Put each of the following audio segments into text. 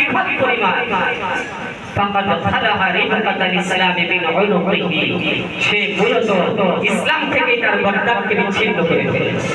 বিঘত পরিমাণ ফাকাদ খালাহা রিবাতাল ইসলাম বিন উনুকিহি সে মূলত ইসলাম থেকে তার গর্দানকে বিচ্ছিন্ন করে ফেলেছে।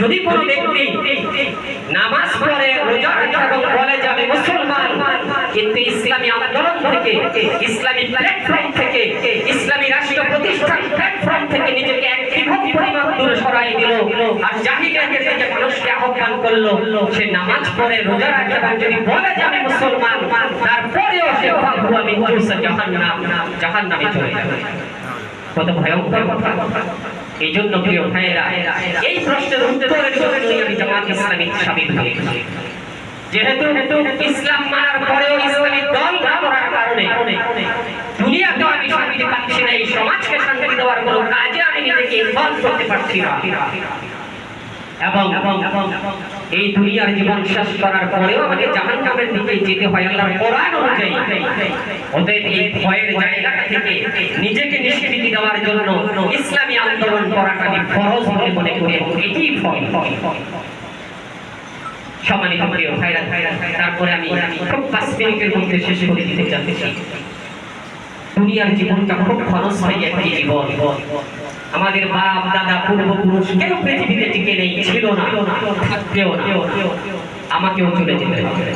যদি কোনো ব্যক্তি নামাজ পড়ে, রোজা বলে যাবে মুসলমান, কিন্তু ইসলামী আন্দোলন থেকে, ইসলামী প্ল্যাটফর্ম থেকে, ইসলামী রাষ্ট্র প্রতিষ্ঠান প্ল্যাটফর্ম থেকে নিজেকে মানুষকে আহ্বান সে নামাজ পড়ে, রোজা যদি বলে যে মুসলমান, তারপরেও সে যাবে। কত ভয়ঙ্কর কথা। এই জন্য প্রিয় ভাইয়েরা, এই প্রশ্নের উত্তরের জন্যই আমি জামাত ইসলামী সামিল হয়েছি যেহেতু ইসলাম মানার পরেও ইসলামী দল করার কারণে দুনিয়াকে আমি শান্তি পাচ্ছি না, এই সমাজকে শান্তি দেওয়ার কোনো কাজে আমি নিজেকে ইনভলভ করতে পারছি না। এবং এই দুনিয়ার জীবন শেষ করার পরেও আমাকে জাহান নামের দিকে যেতে হয় আল্লাহর কোরআন অনুযায়ী। ওদের এই ভয়ের জায়গাটা থেকে নিজেকে নিষ্কৃতি দেওয়ার জন্য ইসলামী আন্দোলন করাটা আমি ফরজ বলে মনে করি এটিই ফল। সম্মানিত প্রিয় ভাইরা, তারপরে আমি খুব পাঁচ মিনিটের মধ্যে শেষ করে দিতে চাচ্ছি। দুনিয়ার জীবনটা খুব ক্ষণস্থায়ী একটি জীবন। আমাদের বাপ দাদা, পূর্বপুরুষ, কেন পৃথিবীতে টিকে নেই? ছিল না, থাকবেও না। আমাকেও চলে যেতে হবে।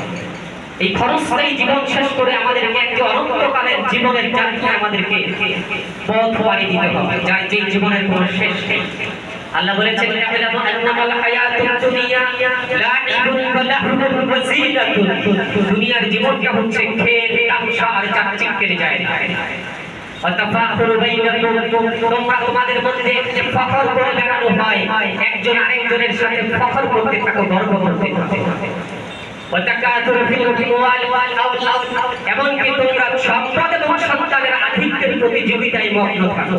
এই ক্ষণস্থায়ী জীবন শেষ করে আমাদের একটি অনন্তকালের জীবনের যাত্রা আমাদেরকে পথ পাড়ি দিতে হবে। যার যে জীবনের কোনো শেষ নেই। আল্লাহ বলেছেন ইয়ালামু আন্নামাল হায়াতুদ দুনিয়া লাইবুন ওয়া লাহবুন দুনিয়ার জীবনটা হচ্ছে খেল তামসা আর চাকচিক্যের জায়গা করে হয় একজন আরেকজনের সাথে করতে এমনকি তোমরা সম্পদ এবং সন্তানের আধিক্যের প্রতিযোগিতায় মগ্ন থাকো।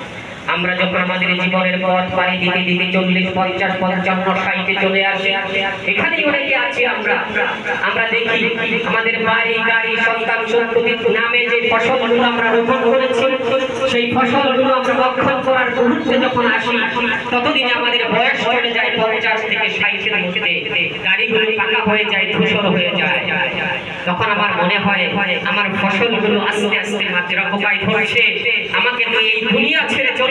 আমরা যখন আমাদের জীবনের পথ পাড়ি দিতে দিতে চল্লিশ, পঞ্চাশ, পঞ্চান্ন, ষাটে চলে আসে, এখানেই অনেকে আছি আমরা। আমরা দেখি আমাদের বাড়ি, গাড়ি, সন্তান সন্ততির নামে যে ফসলগুলো আমরা রোপণ করেছি, সেই ফসলগুলো আমরা রক্ষণ করার মুহূর্তে যখন আসি, ততদিনে আমাদের বয়স চলে যায় পঞ্চাশ থেকে ষাটের মধ্যে। গাড়িগুলো পাকা হয়ে যায়, ধূসর হয়ে যায়। তখন আমার মনে হয়, আমার ফসলগুলো আস্তে আস্তে মাত্রা পোকায় ধরছে আমাকে এই দুনিয়া ছেড়ে চলে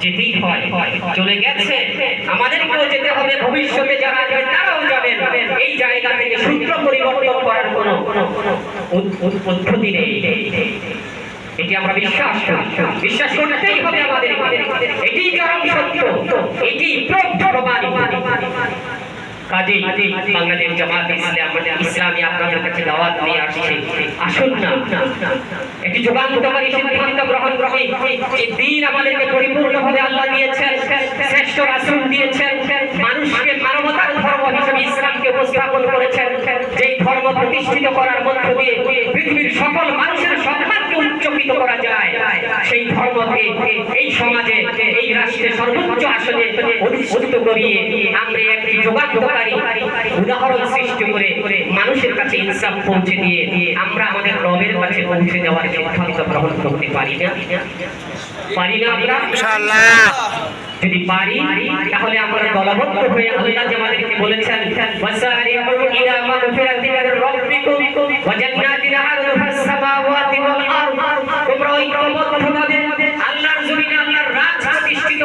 যেতেই হয়। চলে গেছে। আমাদেরকেও যেতে হবে। ভবিষ্যতে যারা আসবে, তারাও যাবেন। এই জায়গা থেকে সূত্র পরিবর্তন করার কোন পদ্ধতি নেই। এটি আমরা বিশ্বাস বিশ্বাস করতেই হবে আমাদের। এটি কারণ সত্য। এটি প্রমাণ। কাজেই বাংলাদেশ জামাত ইসলামী আপনাদের কাছে দাওয়াত নিয়ে আসছে। আসুন না। একটি যুগান্তকারী সিদ্ধান্ত গ্রহণ করে এই দিন আমাদেরকে পরিপূর্ণভাবে আল্লাহ দিয়েছেন, শ্রেষ্ঠ রাসূল দিয়েছেন, মানুষকে মানবতার ধর্ম হিসেবে ইসলামকে উপস্থাপন করেছেন যেই ধর্ম প্রতিষ্ঠিত করার মধ্য দিয়ে পৃথিবীর সকল মানুষের সম্মানকে উচ্চকিত করা যায়। সেই ধর্মকে এই সমাজে, এই রাষ্ট্রে সর্বোচ্চ আসনে অধিষ্ঠিত করিয়ে আমরা একটি যোগান্তকারী উদাহরণ সৃষ্টি করে মানুষের কাছে ইনসাফ পৌঁছে দিয়ে আমরা আমাদের রবের কাছে পৌঁছে দেওয়ার সিদ্ধান্ত গ্রহণ করতে পারি না। পারি না আমরা? যদি পারি, তাহলে আমরা দলবদ্ধ হয়ে আল্লাহ যে আমাদেরকে বলেছেন ওয়াসারিউ ইলা মাগফিরাতিন মির রাব্বিকুম ওয়া জান্নাতিন আরদুহা আস-সামাওয়াতি ওয়াল আরদ। তোমরা ঐক্যবদ্ধভাবে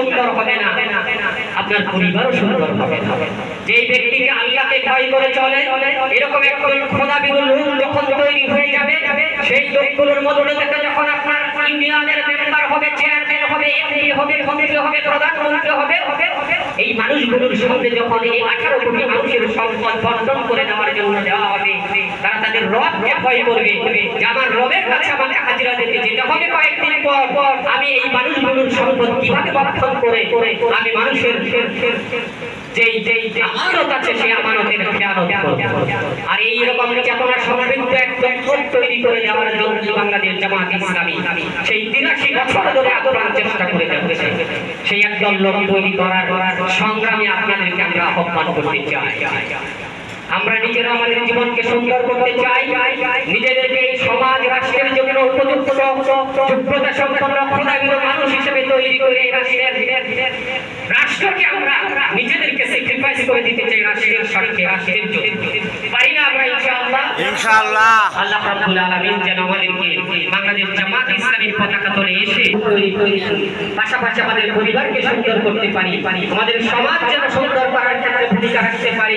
সুন্দর হবে না। আপনার পরিবারও সুন্দর হবে না। যে ব্যক্তিকে আল্লাহকে ভয় করে চলে, এরকম একজন খোদাবিরোধ লোক যখন তৈরি হয়ে যাবে, সেই লোকগুলোর মধ্যে থেকে যখন আপনার ইউনিয়নের মেম্বার হবে, চেয়ারম্যান হবে, এমপি হবে, মন্ত্রী হবে, প্রধানমন্ত্রী হবে, এই মানুষগুলোর সামনে যখন এই আঠারো কোটি মানুষের সম্পদ বন্টন করে নেওয়ার জন্য দেওয়া হবে, তারা তাদের রবকে ভয় করবে। যে আমার রবের কাছে আমাকে হাজিরা দিতে যেতে হবে কয়েকদিন পর পর। এই মানুষগুলোর সম্পদ কীভাবে বক্ষণ করে? আমি মানুষের যেই যেই সেই আমানতের খেয়ানত আর চেতনা সমৃদ্ধ ফোন তৈরি করে দেওয়ার জন্য জামাত ইসলামী সেই তিরাশি বছর ধরে চেষ্টা করে যাচ্ছে। সেই একদল লোক তৈরি করার সংগ্রামে আপনাদেরকে আমরা আহ্বান করতে চাই। আমরা নিজেরা আমাদের জীবনকে সুন্দর করতে চাই। নিজেদেরকে এই সমাজ রাষ্ট্রের জন্য উপযুক্ত যোগ্যতা সম্পন্ন মানুষ হিসেবে তৈরি করে রাষ্ট্রের রাষ্ট্রকে আমরা নিজেদেরকে স্যাক্রিফাইস করে দিতে চাই রাষ্ট্রের স্বার্থে রাষ্ট্রের জন্য। পারি না আমরা ইনশাআল্লাহ? ইনশাআল্লাহ। আল্লাহ রাব্বুল আলামিন যেন আমাদেরকে বাংলাদেশ জামাত ইসলামীর পতাকা তলে এসে পাশাপাশি আমাদের পরিবারকে সুন্দর করতে পারি আমাদের সমাজ যেন সুন্দর করার ক্ষেত্রে ভূমিকা রাখতে পারি